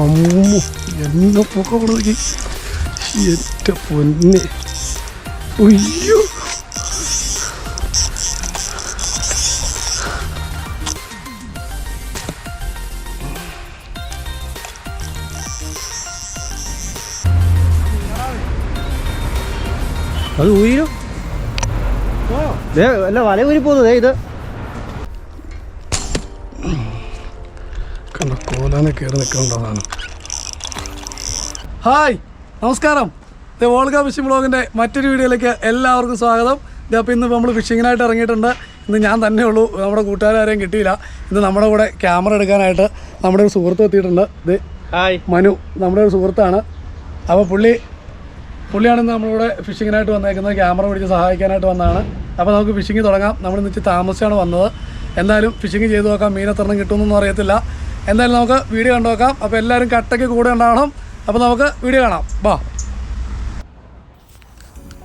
അമ്മോ എന്നെ പൊക്കം കൊടുക്കി എന്റെ പൊന്നെ ഉയ്യോ അത് ഊരിയോ? അല്ല വല ഊരി പോകുന്നു ഇത്. കോലാനെ കയറി നിൽക്കേണ്ടതാണ് ഹായ് നമസ്കാരം. ദ വോൾഗ ഫിഷിംഗ് ബ്ലോഗിന്റെ മറ്റൊരു വീഡിയോയിലേക്ക് എല്ലാവർക്കും സ്വാഗതം. ഇത് അപ്പോൾ ഇന്ന് നമ്മൾ ഫിഷിങ്ങിനായിട്ട് ഇറങ്ങിയിട്ടുണ്ട്. ഇന്ന് ഞാൻ തന്നെ ഉള്ളൂ. നമ്മുടെ കൂട്ടുകാരും കിട്ടിയില്ല. ഇന്ന് നമ്മുടെ കൂടെ ക്യാമറ എടുക്കാനായിട്ട് നമ്മുടെ ഒരു സുഹൃത്ത് എത്തിയിട്ടുണ്ട്. ഇത് ഹായ്. മനു നമ്മുടെ ഒരു സുഹൃത്താണ്. അപ്പോൾ പുള്ളി പുള്ളിയാണ് ഇന്ന് നമ്മളിവിടെ ഫിഷിങ്ങിനായിട്ട് വന്നേക്കുന്നത്. ക്യാമറ പിടിച്ച് സഹായിക്കാനായിട്ട് വന്നതാണ്. അപ്പോൾ നമുക്ക് ഫിഷിങ് തുടങ്ങാം. നമ്മൾ ഇന്ന് താമസിച്ചാണ് വന്നത്. എന്തായാലും ഫിഷിങ് ചെയ്ത് നോക്കാം. മീൻ എത്ര എണ്ണം കിട്ടുമെന്നൊന്നും അറിയത്തില്ല. എന്തായാലും നമുക്ക് വീഡിയോ കണ്ടു നോക്കാം. അപ്പോൾ എല്ലാവരും കട്ടയ്ക്ക് കൂടെ ഉണ്ടാവണം. അപ്പോൾ നമുക്ക് വീഡിയോ കാണാം. ബാ.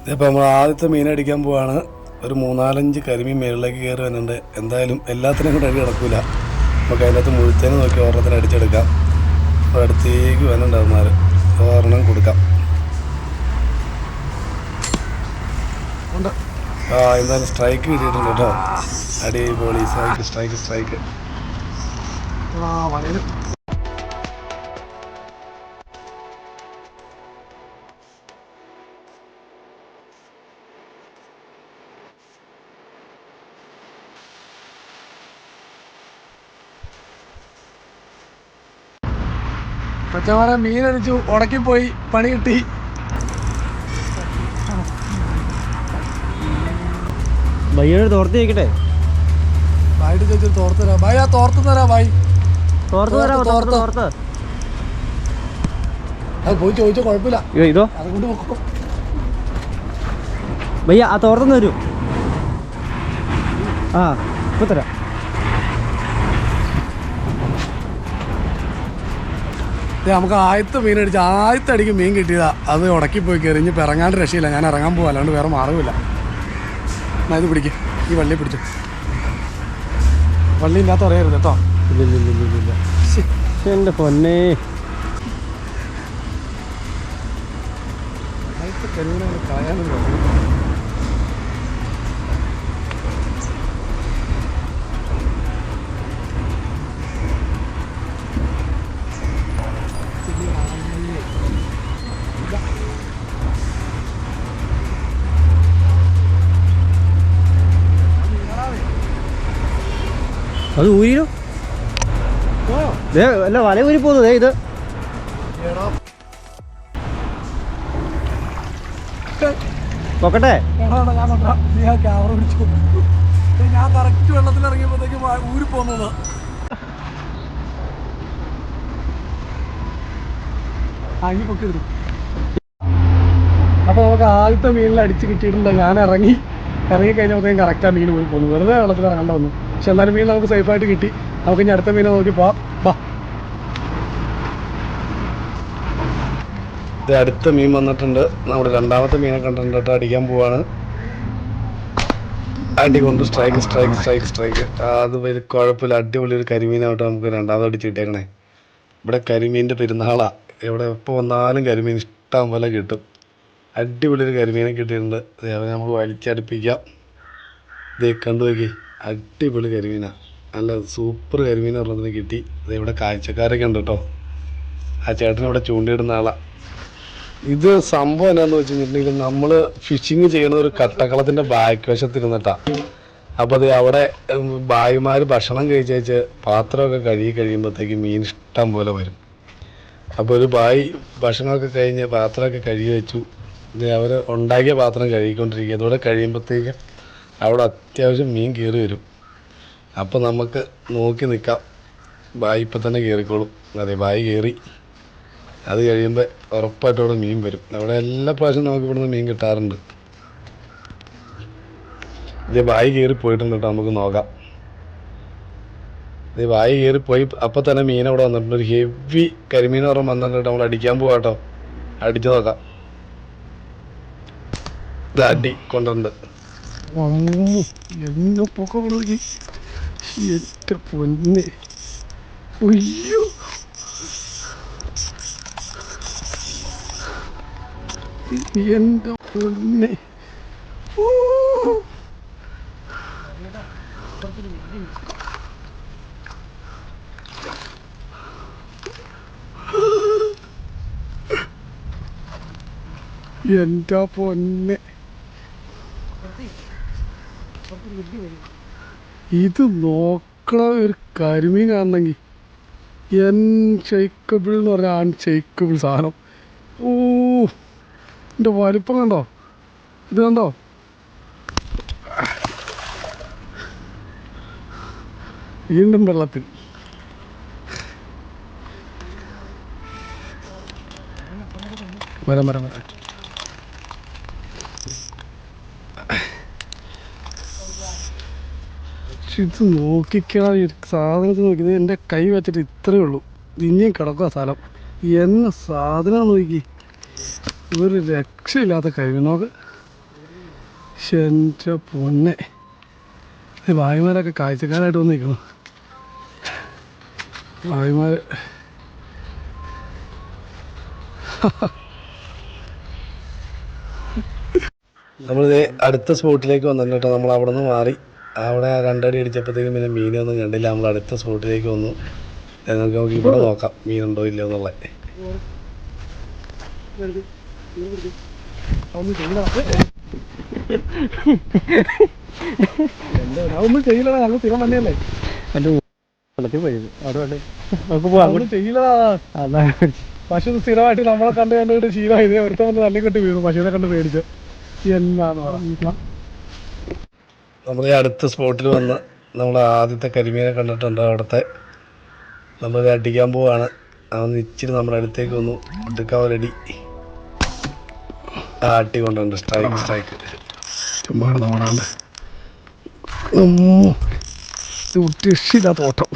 ഇതിപ്പോൾ നമ്മൾ ആദ്യത്തെ മീൻ അടിക്കാൻ പോവാണ്. ഒരു മൂന്നാലഞ്ച് കരിമീൻ മേളിലേക്ക് കയറി വരുന്നുണ്ട്. എന്തായാലും എല്ലാത്തിനും കൂടെ അടി കിടക്കൂല നമുക്ക് അതിനകത്ത് മുഴുത്തേനെ നോക്കി ഒരെണ്ണത്തിന് അടിച്ചെടുക്കാം. അപ്പോൾ അടുത്തേക്ക് വരുന്നുണ്ടാവുന്നവർ ഒരെണ്ണം കൊടുക്കാം. ആ എന്തായാലും സ്ട്രൈക്ക് കിട്ടിയിട്ടുണ്ട് കേട്ടോ. അടിപൊളി. Strike strike strike. പച്ചമാരെ മീനടിച്ചു ഉടക്കിപ്പോയി പണി കിട്ടി. ഭയ്യോട് തോർത്ത് ചോദിക്കട്ടെ? ബായിട്ട് ചോദിച്ചു തോർത്ത് തരാം. ബൈ ആ തോർത്ത് തരാം ബായ് പോയി ചോദിച്ചോ കുഴപ്പമില്ല. അയ്യോ ഇതോ? അതുകൊണ്ട് നോക്കും ഭയ്യ ആ തോർത്തൊന്ന് വരൂ. ആ ഇപ്പൊ തരാം. നമുക്ക് ആദ്യത്തെ മീൻ അടിച്ച് ആദ്യത്തെ അടിക്ക് മീൻ കിട്ടിയതാ. അത് ഉടക്കി പോയി കയറി. ഇനി ഇറങ്ങാണ്ട് രക്ഷയില്ല. ഞാൻ ഇറങ്ങാൻ പോകാം അല്ലാണ്ട് വേറെ മാർഗമില്ല എന്നാ ഇത് പിടിക്കും. ഈ വള്ളി പിടിച്ചു. വള്ളി ഇല്ലാത്ത അറിയരുത് കേട്ടോ. ഇല്ല ഇല്ല ഇല്ല ഇല്ല ഇല്ല ശ്ശെ, എന്റെ പൊന്നേ അത് ഊരിയോ? അല്ല വല ഊരി പോകുന്നതേ ഇത്. പൊക്കട്ടെ ക്യാമറ നമുക്ക് ആദ്യത്തെ മീനിൽ അടിച്ച് കിട്ടിയിട്ടുണ്ട്. ഞാൻ ഇറങ്ങി ഇറങ്ങി കഴിഞ്ഞപ്പോഴത്തേക്കും കറക്റ്റാണ് മീൻ പോയി പോകുന്നു വെറുതെ വെള്ളത്തിൽ ഇറങ്ങേണ്ട വന്നു. പക്ഷെ എന്നാലും മീൻ നമുക്ക് സേഫായിട്ട് കിട്ടി. നമുക്ക് ഇനി അടുത്ത മീനെ നോക്കി പോവാം. ഇത് അടുത്ത മീൻ വന്നിട്ടുണ്ട്. നമ്മുടെ രണ്ടാമത്തെ മീനെ കണ്ടിട്ട് അടിക്കാൻ പോവാണ്. അടി കൊണ്ട് സ്ട്രൈക്ക് സ്ട്രൈക്ക് സ്ട്രൈക്ക് സ്ട്രൈക്ക് അത് വലിയ കുഴപ്പമില്ല. അടിപൊളി ഒരു കരിമീനായിട്ട് നമുക്ക് രണ്ടാമത് അടിച്ച് കിട്ടിയേക്കണേ ഇവിടെ കരിമീന്റെ പെരുന്നാളാണ് ഇവിടെ എപ്പോൾ വന്നാലും കരിമീൻ ഇഷ്ടം പോലെ കിട്ടും. അടിപൊളി ഒരു കരിമീനെ കിട്ടിയിട്ടുണ്ട്. അതേപോലെ നമുക്ക് വലിച്ചടുപ്പിക്കാം. ഇതേ കണ്ടു നോക്കി. അടിപൊളി കരിമീനാണ് നല്ല സൂപ്പർ കരിമീൻ പറഞ്ഞതിന് കിട്ടി. അത് ഇവിടെ കാഴ്ചക്കാരൊക്കെ ഉണ്ട് കേട്ടോ. ആ ചേട്ടൻ ഇവിടെ ചൂണ്ടിയിടുന്ന ആളാണ് ഇത് സംഭവം എന്നാന്ന് വെച്ച് കഴിഞ്ഞിട്ടുണ്ടെങ്കിൽ നമ്മൾ ഫിഷിങ് ചെയ്യുന്ന ഒരു കട്ടക്കളത്തിന്റെ ബാക്ക് വശത്തിരുന്നിട്ടാ അപ്പോൾ അത് അവിടെ ഭായിമാർ ഭക്ഷണം കഴിച്ചേച്ച് പാത്രമൊക്കെ കഴുകി കഴിയുമ്പോഴത്തേക്ക് മീൻ ഇഷ്ടം പോലെ വരും. അപ്പോൾ ഒരു ബായി ഭക്ഷണമൊക്കെ കഴിഞ്ഞ് പാത്രമൊക്കെ കഴുകി വെച്ചു. അവർ ഉണ്ടാക്കിയ പാത്രം കഴുകിക്കൊണ്ടിരിക്കുക അതോടെ കഴിയുമ്പോഴത്തേക്ക് അവിടെ അത്യാവശ്യം മീൻ കയറി വരും. അപ്പോൾ നമുക്ക് നോക്കി നിൽക്കാം ബായി ഇപ്പം തന്നെ കയറിക്കോളും അതെ ബായി കയറി അത് കഴിയുമ്പോൾ ഉറപ്പായിട്ടും അവിടെ മീൻ വരും. അവിടെ എല്ലാ പ്രാവശ്യവും നമുക്ക് ഇവിടുന്ന് മീൻ കിട്ടാറുണ്ട്. ഇത് വായി കയറി പോയിട്ടുണ്ട് കേട്ടോ നമുക്ക് നോക്കാം. ഇത് വായി കയറി പോയി. അപ്പം തന്നെ മീൻ അവിടെ വന്നിട്ടുണ്ട്. ഒരു ഹെവി കരിമീൻ ഓർമ്മ വന്നിട്ടുണ്ട് നമ്മൾ അടിക്കാൻ പോവാ കേട്ടോ. അടിച്ചു നോക്കാം. ഇത് അടി കൊണ്ടുണ്ട് എന്റെ പൊന്നെ ഉയ്യോ എന്റെ പൊന്നെ എന്റെ വരും ഇത് നോക്കണ ഒരു കരിമീൻ കാണണമെങ്കിൽ അൺഷെയ്ക്കബിൾ എന്ന് പറഞ്ഞാൽ അൺഷെയ്ക്കബിൾ സാധനം. ഓ എന്റെ വലിപ്പം കണ്ടോ? ഇത് കണ്ടോ? വീണ്ടും വെള്ളത്തിൽ. വരാം വരാം വരാം. പക്ഷെ ഇത് നോക്കിക്കണ ഈ സാധനത്തിൽ നോക്കി എന്റെ എന്റെ കൈ വെച്ചിട്ട് ഇത്രയേ ഉള്ളൂ. ഇനിയും കിടക്കുക സ്ഥലം എന്ന സാധനം നോക്കി. ഒരു രക്ഷയില്ലാത്ത കഴിവ് നോക്ക് ശ്ശെ, എന്റെ പൊന്നെ. ഭായിമാരൊക്കെ കാഴ്ചക്കാരായിട്ട് വന്ന് നിൽക്കണം ഭായിമാർ നമ്മളിത് അടുത്ത സ്പോട്ടിലേക്ക് വന്നിട്ടോ നമ്മൾ അവിടെ നിന്ന് മാറി. അവിടെ രണ്ടടി അടിച്ചപ്പോഴത്തേക്കും പിന്നെ മീനൊന്നും കണ്ടില്ല. നമ്മൾ അടുത്ത സ്പോട്ടിലേക്ക് വന്നു. നമുക്ക് നമുക്ക് ഇവിടെ നോക്കാം മീനുണ്ടോ ഇല്ലയോ എന്നുള്ളത്. ഒന്നും ചെയ്യില്ലടാ ഞങ്ങൾ സ്ഥിരം തന്നെയല്ലേ എന്റെ വെള്ളത്തിൽ പോയത് അവിടെ വേണ്ടേ? നമുക്ക് പോവാം. ഒന്നും ചെയ്യില്ലടാ. അതാ പശു സ്ഥിരമായിട്ട് നമ്മളെ കണ്ട് കണ്ടിട്ട് ശീലമായി. ഒരുത്തം വന്ന് തല്ലി കെട്ടി വീണു. പശുവിനെ കണ്ട് പേടിച്ചു. എന്നാന്ന് പറയാം നമ്മൾ ഈ അടുത്ത സ്പോട്ടിൽ വന്ന് നമ്മൾ ആദ്യത്തെ കരിമീനെ കണ്ടിട്ടുണ്ട് അവിടുത്തെ. നമ്മൾ അടിക്കാൻ പോവാണ്. അവൻ ഇച്ചിരി നമ്മുടെ അടുത്തേക്ക് വന്നു. എടുക്കാൻ ആ അട്ടി കൊണ്ടുണ്ട് സ്ട്രൈക്ക് സ്ട്രൈക്ക് ചുമ്മാ നമ്മളാണ്ട് ഓട്ടം.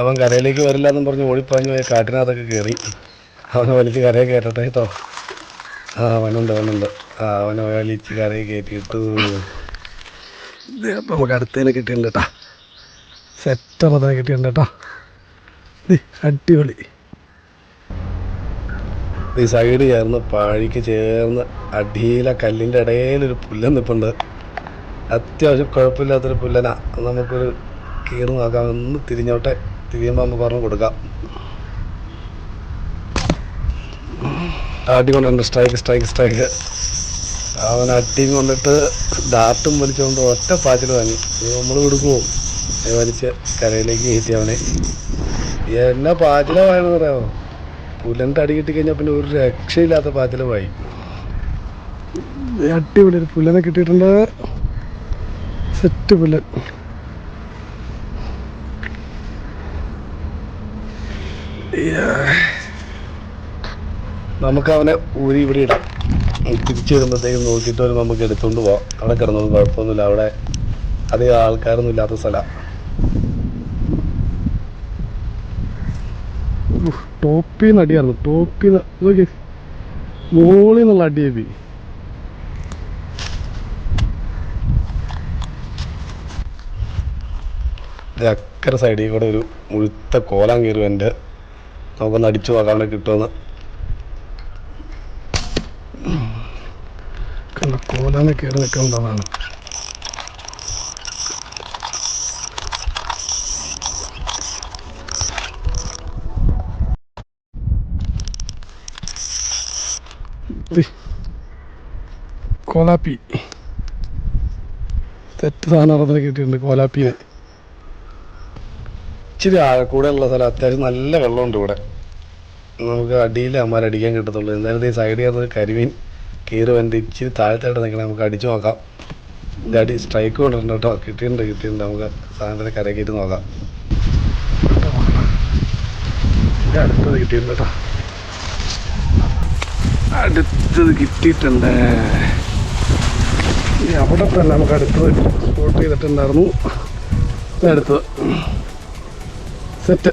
അവൻ കരയിലേക്ക് വരില്ല എന്നും പറഞ്ഞ് ഓടിപ്പാഞ്ഞു പോയി കാട്ടിനകത്തൊക്കെ കയറി അവനെ വലിച്ച് കരയെ കയറ്റട്ടെ കേട്ടോ. ആ അവനുണ്ട് അവനുണ്ട്. അവനെ വലിച്ച് കരയിൽ കയറ്റിയിട്ടു അപ്പം നമുക്ക് അടുത്തതിനെ കിട്ടിയിട്ടുണ്ട് കേട്ടാ സെറ്റപ്പ് അതിനെ കിട്ടിയിട്ടുണ്ട് കേട്ടോ അടിപൊളി. ഈ സൈഡ് ചേർന്ന് പാഴിക്ക് ചേർന്ന് അടിയിലെ കല്ലിന്റെ ഇടയിലൊരു പുല്ലൻ നിൽപ്പുണ്ട് അത്യാവശ്യം കുഴപ്പമില്ലാത്തൊരു പുല്ലനാ. നമുക്കൊരു കീറ് നോക്കാം. ഒന്ന് തിരിഞ്ഞോട്ടെ. തിരിയുമ്പോൾ നമുക്ക് പറഞ്ഞു കൊടുക്കാം. അടി കൊണ്ടുണ്ട് സ്ട്രൈക്ക് സ്ട്രൈക്ക് സ്ട്രൈക്ക് അവൻ അട്ടിയും കൊണ്ടിട്ട് ഡാർട്ടും വലിച്ചുകൊണ്ട് ഒറ്റ പാച്ചിൽ വാങ്ങി. നമ്മൾ കൊടുക്കുമോ വലിച്ച് കരയിലേക്ക് കയറ്റി അവനെ. എന്നാ പാച്ചിലമായെന്ന് പറയാമോ? പുലന്റെ അടി കിട്ടിക്കഴിഞ്ഞാൽ പിന്നെ ഒരു രക്ഷയില്ലാത്ത പാച്ചിലമായി അടിപൊളി ഒരു പുലനെ കിട്ടിയിട്ടുണ്ട്. സെറ്റ് പുലൻ നമുക്ക് അവനെ ഊരി ഇവിടെ ഇടാം. തിരിച്ചു വരുമ്പോഴത്തേക്കും നോക്കിയിട്ട് വരുമ്പോൾ നമുക്ക് എടുത്തുകൊണ്ട് പോവാം. അവിടെ കിടന്നൊന്നും കുഴപ്പമൊന്നുമില്ല. അവിടെ അധികം ആൾക്കാരൊന്നും ഇല്ലാത്ത സ്ഥലമാണ് ടോപ്പിൽ നിന്ന് അടിയായിരുന്നു. ടോപ്പിൽ നിന്ന് നോക്കി മോളിൽ നിന്നുള്ള അടിയേപ്പി അക്കരെ സൈഡിൽ കൂടെ ഒരു മുഴുത്ത കോലം കയറും എന്റെ. നമുക്കൊന്ന് അടിച്ചു നോക്കാൻ കിട്ടുമെന്ന്. കണ്ട കോലാന്ന് കയറി നിൽക്കുന്നതാണ്. കോലാപ്പി. തെറ്റ് സാധനം അറത്തിന് കിട്ടിയിട്ടുണ്ട് കോലാപ്പീനെ ഇച്ചിരി ആഴക്കൂടെ ഉള്ള സ്ഥലം അത്യാവശ്യം നല്ല വെള്ളമുണ്ട് ഇവിടെ. നമുക്ക് അടിയിൽ അമ്മാർ അടിക്കാൻ കിട്ടത്തുള്ളൂ. എന്തായാലും ഈ സൈഡിൽ നിന്ന് കരിമീൻ കീറ് വന്നിട്ട് ഇച്ചിരി താഴത്തായിട്ട് നിൽക്കണം നമുക്ക് അടിച്ചു നോക്കാം. ഇത് അടി സ്ട്രൈക്ക് കൊണ്ടിട്ടുണ്ട് കേട്ടോ. കിട്ടിയിട്ടുണ്ട് കിട്ടിയിട്ടുണ്ട്. നമുക്ക് സാധനത്തിന് കരക്കിയിട്ട് നോക്കാം. അടുത്തത് കിട്ടിയിട്ടുണ്ട് കേട്ടോ. അടുത്തത് കിട്ടിയിട്ടുണ്ട്. അവിടെ തന്നെ നമുക്ക് അടുത്തത് സ്പോട്ട് ചെയ്തിട്ടുണ്ടായിരുന്നു. അടുത്തത്. സെറ്റ്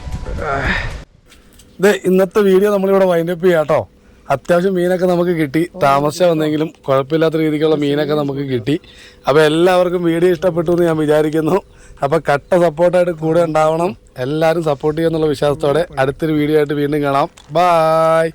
ഇന്നത്തെ വീഡിയോ നമ്മളിവിടെ വൈൻഡപ്പ് ചെയ്യാം കേട്ടോ അത്യാവശ്യം മീനൊക്കെ നമുക്ക് കിട്ടി. താമസിച്ച വന്നെങ്കിലും കുഴപ്പമില്ലാത്ത രീതിക്കുള്ള മീനൊക്കെ നമുക്ക് കിട്ടി. അപ്പോൾ എല്ലാവർക്കും വീഡിയോ ഇഷ്ടപ്പെട്ടു എന്ന് ഞാൻ വിചാരിക്കുന്നു. അപ്പോൾ കട്ട സപ്പോർട്ടായിട്ട് കൂടെ ഉണ്ടാവണം. എല്ലാവരും സപ്പോർട്ട് ചെയ്യുമെന്നുള്ള വിശ്വാസത്തോടെ അടുത്തൊരു വീഡിയോ ആയിട്ട് വീണ്ടും കാണാം. ബായ്